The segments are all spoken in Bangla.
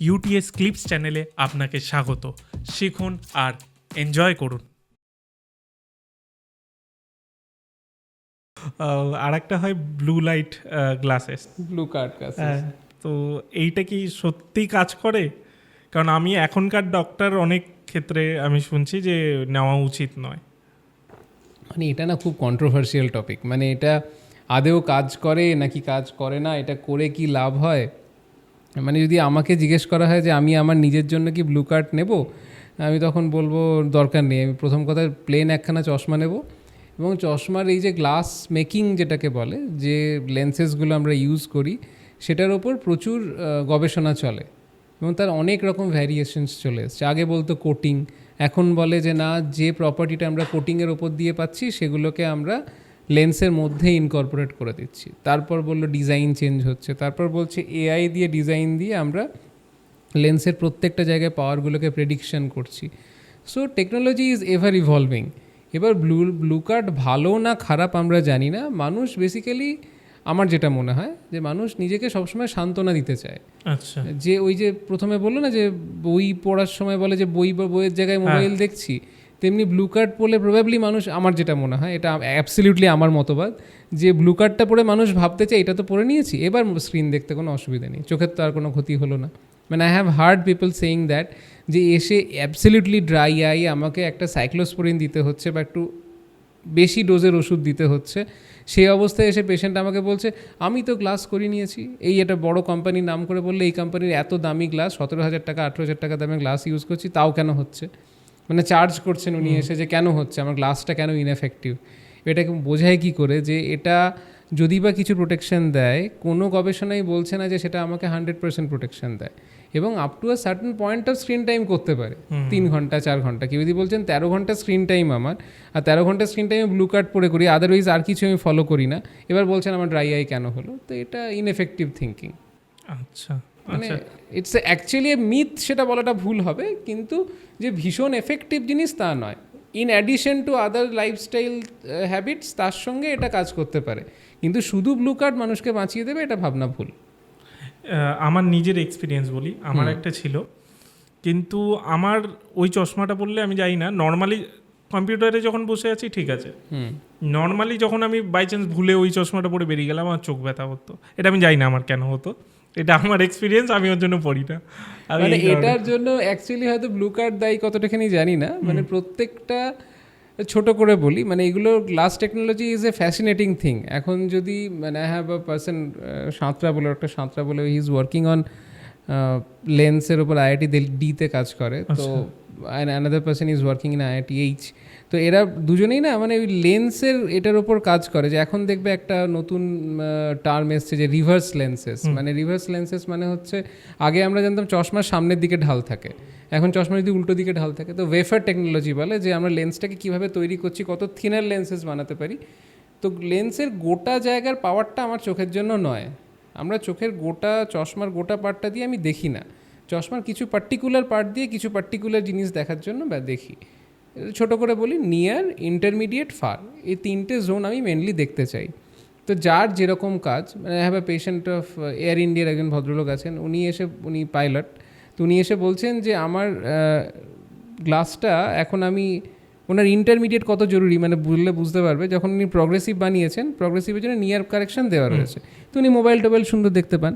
ইউটিএস ক্লিপস চ্যানেলে আপনাকে স্বাগত। শিখুন আর এনজয় করুন। আর একটা হয় blue light glasses blue card হ্যাঁ তো এইটা কি সত্যি কাজ করে? কারণ আমি এখনকার ডক্টর অনেক ক্ষেত্রে আমি শুনছি যে নেওয়া উচিত নয়। মানে এটা না খুব কন্ট্রোভার্সিয়াল টপিক মানে এটা আদেও কাজ করে নাকি কাজ করে না এটা করে কি লাভ হয়? মানে যদি আমাকে জিজ্ঞেস করা হয় যে আমি আমার নিজের জন্য কি ব্লু কার্ড নেব, আমি তখন বলব, দরকার নেই। আমি প্রথম কথা প্লেন একখানা চশমা নেব এবং চশমার এই যে গ্লাস মেকিং যেটাকে বলে, যে লেন্সেসগুলো আমরা ইউজ করি, সেটার ওপর প্রচুর গবেষণা চলে এবং তার অনেক রকম ভ্যারিয়েশনস চলে এসছে। আগে বলতো কোটিং এখন বলে যে না, যে প্রপার্টিটা আমরা কোটিংয়ের ওপর দিয়ে পাচ্ছি, সেগুলোকে আমরা লেন্সের মধ্যে ইনকর্পোরেট করে দিচ্ছি। তারপর বলল ডিজাইন চেঞ্জ হচ্ছে। তারপর বলছে এআই দিয়ে ডিজাইন দিয়ে আমরা লেন্সের প্রত্যেকটা জায়গায় পাওয়ারগুলোকে প্রেডিকশন করছি। So technology is ever evolving এবার ব্লু ব্লু কার্ড ভালো না খারাপ আমরা জানি না। মানুষ বেসিক্যালি আমার যেটা মনে হয় যে মানুষ নিজেকে সবসময় সান্ত্বনা দিতে চায়। আচ্ছা। যে ওই যে প্রথমে বলল না যে বই পড়ার সময় বলে যে বই বা বইয়ের জায়গায় মোবাইল দেখছি? তেমনি ব্লু কার্ড পড়লে প্রবাবলি মানুষ, আমার যেটা মনে হয়, এটা অ্যাবসলিউটলি আমার মতবাদ, যে ব্লু কার্ডটা পড়ে মানুষ ভাবতে চায়, এটা তো পড়ে নিয়েছি, এবার স্ক্রিন দেখতে কোনো অসুবিধা নেই চোখের তো আর কোনো ক্ষতি হলো না। মানে I have heard people saying that যে এসে অ্যাবসলিউটলি ড্রাই আই আমাকে একটা সাইক্লোস্পোরিন দিতে হচ্ছে বা একটু বেশি ডোজের ওষুধ দিতে হচ্ছে, সেই অবস্থায় এসে পেশেন্ট আমাকে বলছে, আমি তো গ্লাস করে নিয়েছি। এই একটা বড় কোম্পানির নাম করে বললে, এই কোম্পানির এত দামি গ্লাস সতেরো হাজার টাকা, আঠেরো হাজার টাকা দামে গ্লাস ইউজ করছি, তাও কেন হচ্ছে? মানে চার্জ করছেন উনি এসে যে কেন হচ্ছে আমার গ্লাসটা কেন ইনএফেক্টিভ এটাকে বোঝায় কি করে যে এটা যদি বা কিছু প্রোটেকশন দেয় কোনো গবেষণাই বলছে না যে সেটা আমাকে হান্ড্রেড পার্সেন্ট প্রোটেকশন দেয়। এবং up to a certain point of screen time করতে পারে। তিন ঘণ্টা চার ঘণ্টা। কেউ যদি বলছেন তেরো ঘণ্টা স্ক্রিন টাইম আমার আর তেরো ঘণ্টা স্ক্রিন টাইমে ব্লু কার্ড পরে করি আদারওয়াইজ আর কিছু আমি ফলো করি না। এবার বলছেন আমার ড্রাই আই কেন হলো? তো এটা ইনএফেক্টিভ থিঙ্কিং আচ্ছা। মানে ইটস অ্যাকচুয়ালি এ মিথ সেটা বলাটা ভুল হবে কিন্তু যে ভীষণ এফেক্টিভ জিনিস তা নয়। In addition to other lifestyle habits তার সঙ্গে এটা কাজ করতে পারে। কিন্তু শুধু ব্লু কার্ড মানুষকে বাঁচিয়ে দেবে এটা ভাবনা ভুল। আমার নিজের এক্সপিরিয়েন্স বলি। আমার একটা ছিল। কিন্তু আমার ওই চশমাটা পরলে আমি যাই না। নর্মালি কম্পিউটারে যখন বসে আছি ঠিক আছে। হুম। নর্মালি যখন আমি বাই চান্স ভুলে ওই চশমাটা পরে বেরিয়ে গেলাম আমার চোখ ব্যথা হতো। এটা আমি জানি না আমার কেন হতো। এটা আমার এক্সপিরিয়েন্স আমি ওর জন্য পড়ি না। মানে এটার জন্য অ্যাকচুয়ালি হয়তো ব্লু কার্ড দায়ী কতটাখানি জানি না মানে প্রত্যেকটা ছোট করে বলি মানে এগুলো glass technology is a fascinating thing এখন যদি মানে আই হ্যাভ আ পার্সন সাঁতরা বলে একটা সাঁতরা বলে হি ইজ ওয়ার্কিং অন লেন্সের উপর আইআইটি ডিতে কাজ করে। তো another person is working in IIT H তো এরা দুজনেই না মানে ওই লেন্সের এটার ওপর কাজ করে যে এখন দেখবে একটা নতুন টার্ম এসছে যে রিভার্স লেন্সেস মানে রিভার্স লেন্সেস মানে হচ্ছে আগে আমরা জানতাম চশমার সামনের দিকে ঢাল থাকে। এখন চশমা যদি উল্টো দিকে ঢাল থাকে। তো ওয়েফার টেকনোলজি বলে যে আমরা লেন্সটাকে কীভাবে তৈরি করছি কত থিনার লেন্সেস বানাতে পারি। তো লেন্সের গোটা জায়গার পাওয়ারটা আমার চোখের জন্য নয়। আমরা চোখের গোটা, চশমার গোটা পার্টটা দিয়ে আমি দেখি না। চশমার কিছু পার্টিকুলার পার্ট দিয়ে কিছু পার্টিকুলার জিনিস দেখার জন্য বা দেখি। ছোট করে বলি নিয়ার ইন্টারমিডিয়েট ফার এই তিনটে জোন আমি মেনলি দেখতে চাই। তো যার যেরকম কাজ মানে have a patient of Air ইন্ডিয়ার একজন ভদ্রলোক আছেন, উনি এসে, উনি পাইলট তো উনি এসে বলছেন যে, আমার গ্লাসটা এখন আমি ওনার ইন্টারমিডিয়েট কত জরুরি? মানে বুঝলে বুঝতে পারবে যখন উনি প্রগ্রেসিভ বানিয়েছেন প্রগ্রেসিভের জন্য নিয়ার কারেকশন দেওয়া রয়েছে। তো উনি মোবাইল টোবাইল সুন্দর দেখতে পান।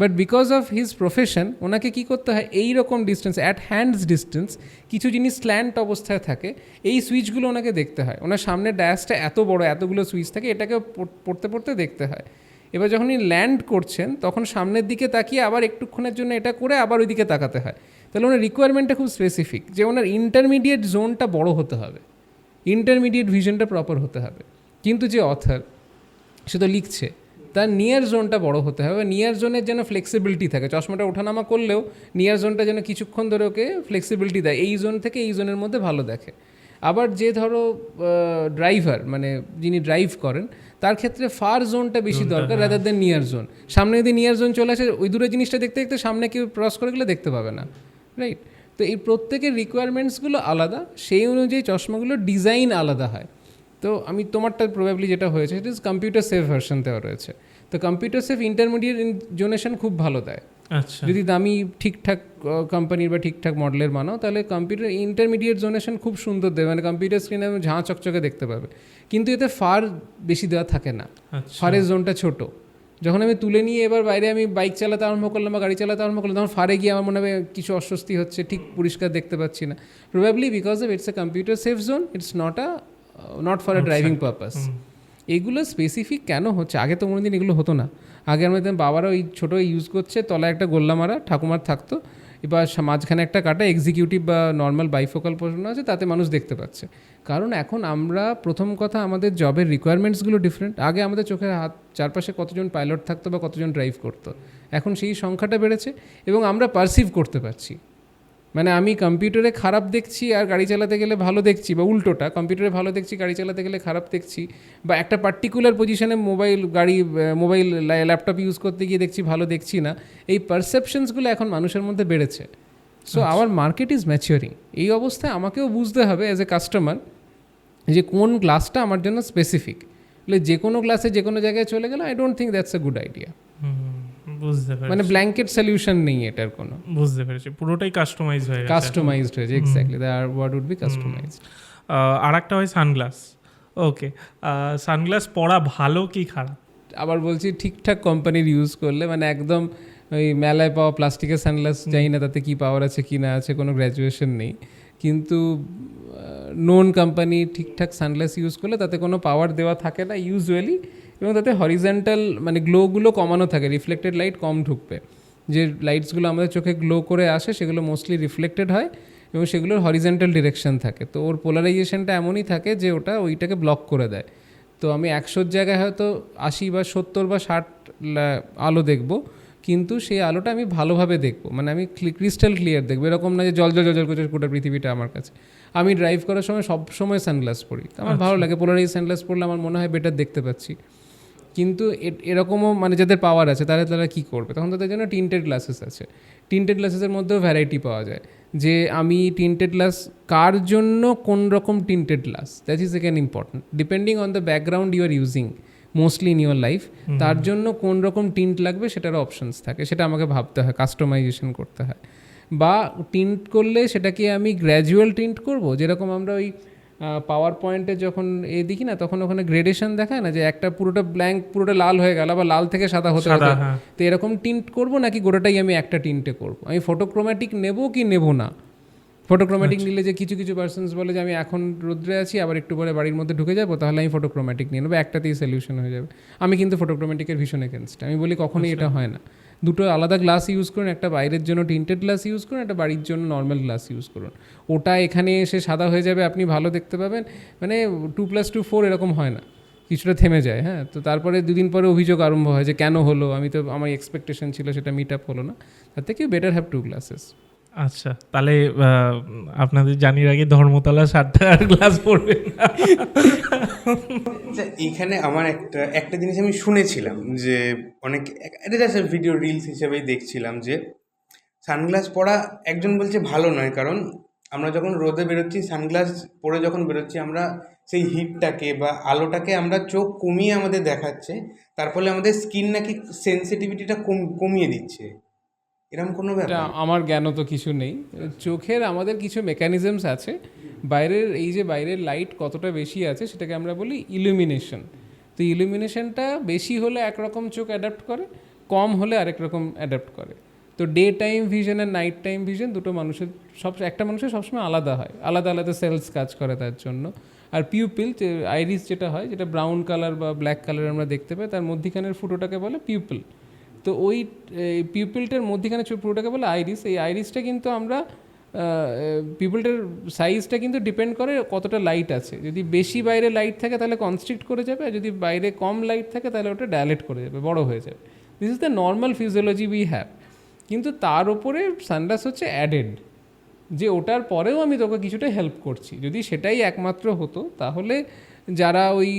But because of his profession ওনাকে কী করতে হয়? এই রকম ডিস্টেন্স অ্যাট হ্যান্ডস ডিস্টেন্স কিছু জিনিস স্ল্যান্ট অবস্থায় থাকে এই সুইচগুলো ওনাকে দেখতে হয়। ওনার সামনে ড্যাশটা এত বড় এতগুলো সুইচ থাকে এটাকে পড়তে পড়তে দেখতে হয়। এবার যখন উনি ল্যান্ড করছেন তখন সামনের দিকে তাকিয়ে আবার একটুক্ষণের জন্য এটা করে আবার ওইদিকে তাকাতে হয়। তাহলে ওনার রিকোয়ারমেন্টটা খুব স্পেসিফিক যে ওনার ইন্টারমিডিয়েট জোনটা বড় হতে হবে। ইন্টারমিডিয়েট ভিশনটা প্রপার হতে হবে। কিন্তু যে অথার সে তো লিখছে তার নিয়ার জোনটা বড় হতে হবে। নিয়ার জোনের যেন ফ্লেক্সিবিলিটি থাকে চশমাটা ওঠানামা করলেও নিয়ার জোনটা যেন কিছুক্ষণ ধরে ওকে ফ্লেক্সিবিলিটি দেয় এই জোন থেকে এই জোনের মধ্যে ভালো দেখে। আবার যে ধরো ড্রাইভার মানে যিনি ড্রাইভ করেন তার ক্ষেত্রে ফার জোনটা বেশি দরকার রাদার দেন নিয়ার জোন সামনে যদি নিয়ার জোন চলে আসে ওই দূরের জিনিসটা দেখতে দেখতে সামনে কেউ ক্রস করে গেলে দেখতে পাবে না। রাইট তো এই প্রত্যেকের রিকোয়ারমেন্টসগুলো আলাদা সেই অনুযায়ী চশমাগুলোর ডিজাইন আলাদা হয়। তো আমি তোমারটা প্রবাবলি যেটা হয়েছে সেটা ইজ কম্পিউটার সেফ ভার্সন দেওয়া রয়েছে। তো কম্পিউটার সেফ ইন্টারমিডিয়েট জোনেশন খুব ভালো দেয়। আচ্ছা। যদি দামি ঠিকঠাক কোম্পানির বা ঠিকঠাক মডেলের বানাও তাহলে কম্পিউটার ইন্টারমিডিয়েট জোনেশন খুব সুন্দর দেবে মানে কম্পিউটার স্ক্রিনে ঝাঁ চকচকে দেখতে পাবে। কিন্তু এতে ফার বেশি দেওয়া থাকে না। ফারের জোনটা ছোট। যখন আমি তুলে নিয়ে এবার বাইরে আমি বাইক চালাতে আরম্ভ করলাম বা গাড়ি চালাতে আরম্ভ করলাম তখন ফারে গিয়ে আমার মনে হবে কিছু অস্বস্তি হচ্ছে ঠিক পরিষ্কার দেখতে পাচ্ছি না। Probably because of it's a computer safe zone it's not a not for a driving purpose এগুলো স্পেসিফিক কেন হচ্ছে? আগে তো কোনো দিন এগুলো হতো না। আগে আমরা বাবারা ওই ছোটো ইউজ করছে তলায় একটা গোল্লা মারা ঠাকুমার থাকতো। এবার মাঝখানে একটা কাটা এক্সিকিউটিভ বা নর্মাল বাইফোকাল পোর্শন আছে, তাতে মানুষ দেখতে পাচ্ছে। কারণ এখন আমরা, প্রথম কথা আমাদের জবের রিকোয়ারমেন্টসগুলো ডিফারেন্ট আগে আমাদের চোখের হাত, চারপাশে কতজন পাইলট থাকতো বা কতজন ড্রাইভ করতো। এখন সেই সংখ্যাটা বেড়েছে এবং আমরা পারসিভ করতে পারছি। মানে আমি কম্পিউটারে খারাপ দেখছি আর গাড়ি চালাতে গেলে ভালো দেখছি বা উল্টোটা কম্পিউটারে ভালো দেখছি গাড়ি চালাতে গেলে খারাপ দেখছি বা একটা পার্টিকুলার পজিশনে মোবাইল গাড়ি মোবাইল ল্যাপটপ ইউজ করতে গিয়ে দেখছি ভালো দেখছি না এই পারসেপশনসগুলো এখন মানুষের মধ্যে বেড়েছে। So our market is maturing এই অবস্থায় আমাকেও বুঝতে হবে অ্যাজ এ কাস্টমার যে কোন গ্লাসটা আমার জন্য স্পেসিফিক যে কোনো গ্লাসে যে কোনো জায়গায় চলে গেলে I don't think that's a good idea বুঝতে মানে ব্ল্যাঙ্কেট সলিউশন নেই এটার কোনো। বুঝতে পেরেছি পুরোটাই কাস্টমাইজ হয়ে গেছে কাস্টমাইজড হয়েছে exactly the word would be customised আর একটা হয় সানগ্লাস ওকে সানগ্লাস পরা ভালো কি খারাপ? আবার বলছি ঠিকঠাক কোম্পানির ইউজ করলে মানে একদম ওই মেলায় পাওয়া প্লাস্টিকের সানগ্লাস জানি না তাতে কি পাওয়ার আছে কি না আছে কোনো গ্র্যাজুয়েশন নেই। কিন্তু নোন কোম্পানি ঠিকঠাক সানগ্লাস ইউজ করলে তাতে কোনো পাওয়ার দেওয়া থাকে না ইউজুয়ালি এবং তাতে হরিজেন্টাল মানে গ্লোগুলো কমানো থাকে রিফ্লেক্টেড লাইট কম ঢুকবে। যে লাইটসগুলো আমাদের চোখে গ্লো করে আসে সেগুলো মোস্টলি রিফ্লেক্টেড হয় এবং সেগুলোর হরিজেন্টাল ডিরেকশন থাকে। তো ওর পোলারাইজেশনটা এমনই থাকে যে ওটা ওইটাকে ব্লক করে দেয়। তো আমি একশোর জায়গায় হয়তো আশি বা সত্তর বা ষাট আলো দেখব কিন্তু সেই আলোটা আমি ভালোভাবে দেখব। মানে আমি ক্রিস্টাল ক্লিয়ার দেখব। এরকম না যে জল জল জল জল করছে গোটা পৃথিবীটা আমার কাছে। আমি ড্রাইভ করার সময় সব সময় সানগ্লাস পরি। তো আমার ভালো লাগে। পোলারাইজ সানগ্লাস পরলে আমার মনে হয় বেটার দেখতে পাচ্ছি। কিন্তু এ- এরকমও মানে যাদের পাওয়ার আছে তারা তারা কী করবে? তখন তাদের জন্য টিন্টেড গ্লাসেস আছে। টিন্টেড গ্লাসেসের মধ্যেও ভ্যারাইটি পাওয়া যায়। যে আমি টিন্টেড গ্লাস কার জন্য কোন রকম tinted glass that is again important depending on the background you are using mostly in your life তার জন্য কোন রকম টিন্ট লাগবে সেটারও অপশনস থাকে। সেটা আমাকে ভাবতে হয় কাস্টমাইজেশন করতে হয়। বা টিন্ট করলে সেটাকে আমি গ্র্যাজুয়াল টিন্ট করব যেরকম আমরা ওই পাওয়ার পয়েন্টে যখন এ দেখি না তখন ওখানে গ্রেডেশন দেখায় না যে একটা পুরোটা ব্ল্যাঙ্ক পুরোটা লাল হয়ে গেল বা লাল থেকে সাদা হতে হতে। হ্যাঁ। তো এরকম টিন্ট করব নাকি গোটাটাই আমি একটা টিন্টে করব? আমি ফটোক্রোম্যাটিক নেব কি নেব না? ফটোক্রোম্যাটিক নিলে যে কিছু কিছু পার্সনস বলে যে আমি এখন রোদ্রে আছি আবার একটু পরে বাড়ির মধ্যে ঢুকে যাব তাহলে আমি ফটোক্রোম্যাটিক নিয়ে নেব একটাতেই সলিউশন হয়ে যাবে। আমি কিন্তু ফটোক্রোম্যাটিকের ভীষণ এগেনস্ট আমি বলি কখনোই এটা হয় না। দুটো আলাদা গ্লাস ইউজ করুন, একটা বাইরের জন্য টিন্টেড গ্লাস ইউজ করুন, একটা বাড়ির জন্য নর্মাল গ্লাস ইউজ করুন। ওটা এখানে এসে সাদা হয়ে যাবে, আপনি ভালো দেখতে পাবেন। মানে টু প্লাস টু ফোর এরকম হয় না। কিছুটা থেমে যায় হ্যাঁ? তো তারপরে দুদিন পরে অভিযোগ আরম্ভ হয় যে কেন হলো? আমি তো, আমার এক্সপেকটেশন ছিল সেটা মিট আপ হলো না। তার থেকে বেটার হ্যাভ টু গ্লাসেস আচ্ছা তাহলে আপনাদের জানির আগে ধর্মতলা ষাট টাকার গ্লাস পড়বেন না। আচ্ছা, এখানে আমার একটা একটা জিনিস আমি শুনেছিলাম যে অনেক ভিডিও রিলস হিসেবেই দেখছিলাম যে সানগ্লাস পরা একজন বলছে ভালো নয় কারণ আমরা যখন রোদে বেরোচ্ছি সানগ্লাস পরে যখন বেরোচ্ছি আমরা সেই হিটটাকে বা আলোটাকে আমরা চোখ কমিয়ে আমাদের দেখাচ্ছে তার ফলে আমাদের স্কিন নাকি সেন্সিটিভিটিটা কমিয়ে দিচ্ছে এরকম কোনো ব্যাপার? আমার জ্ঞানও তো কিছু নেই। চোখের আমাদের কিছু মেকানিজমস আছে। বাইরের এই যে বাইরের লাইট কতটা বেশি আছে সেটাকে আমরা বলি ইলুমিনেশন তো ইলুমিনেশনটা বেশি হলে একরকম চোখ অ্যাডাপ্ট করে কম হলে আরেক রকম অ্যাডাপ্ট করে। তো ডে টাইম ভিশন আর নাইট টাইম ভিশন দুটো মানুষের সব একটা মানুষের সবসময় আলাদা হয়। আলাদা আলাদা সেলস কাজ করে তার জন্য। আর পিউপিল যে আইরিস যেটা হয় যেটা ব্রাউন কালার বা ব্ল্যাক কালার আমরা দেখতে পাই তার মধ্যিখানের ফুটোটাকে বলে পিউপিল তো ওই পিপলটার মধ্যিখানে পুরোটাকে বলে আইরিস এই আইরিসটা কিন্তু আমরা পিপলটার সাইজটা কিন্তু ডিপেন্ড করে কতটা লাইট আছে। যদি বেশি বাইরে লাইট থাকে তাহলে কনস্ট্রিক্ট করে যাবে, আর যদি বাইরে কম লাইট থাকে তাহলে ওটা ডায়ালেট করে যাবে, বড় হয়ে যাবে। This is the normal physiology we have কিন্তু তার উপরে সানগ্লাস হচ্ছে অ্যাডেড যে ওটার পরেও আমি তোকে কিছুটা হেল্প করছি। যদি সেটাই একমাত্র হতো, তাহলে যারা ওই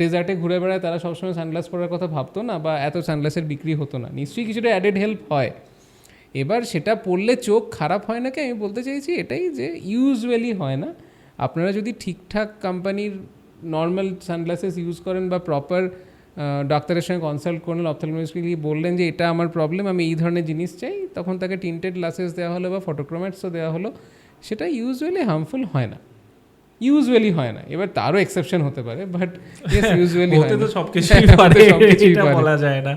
ডেজার্টে ঘুরে বেড়ায়, তারা সবসময় সানগ্লাস পরার কথা ভাবতো না বা এত সানগ্লাসের বিক্রি হতো না। নিশ্চয়ই কিছুটা অ্যাডেড হেল্প হয়। এবার সেটা পড়লে চোখ খারাপ হয় নাকি? আমি বলতে চাইছি এটাই যে ইউজুয়ালি হয় না। আপনারা যদি ঠিকঠাক কোম্পানির নর্মাল সানগ্লাসেস ইউজ করেন বা প্রপার ডাক্তারের সঙ্গে কনসাল্ট করলেন অপথলমিস্টকে গিয়ে বললেন যে এটা আমার প্রবলেম আমি এই ধরনের জিনিস চাই, তখন তাকে টিন্টেড গ্লাসেস দেওয়া হলো বা ফটোক্রোম্যাটসও দেওয়া হলো, সেটা ইউজুয়ালি হার্মফুল হয় না। ইউজুয়ালি হয় না। এবার তারও এক্সেপশন হতে পারে বাট ইউজুয়ালি হতে তো পারে এটা বলা যায় না।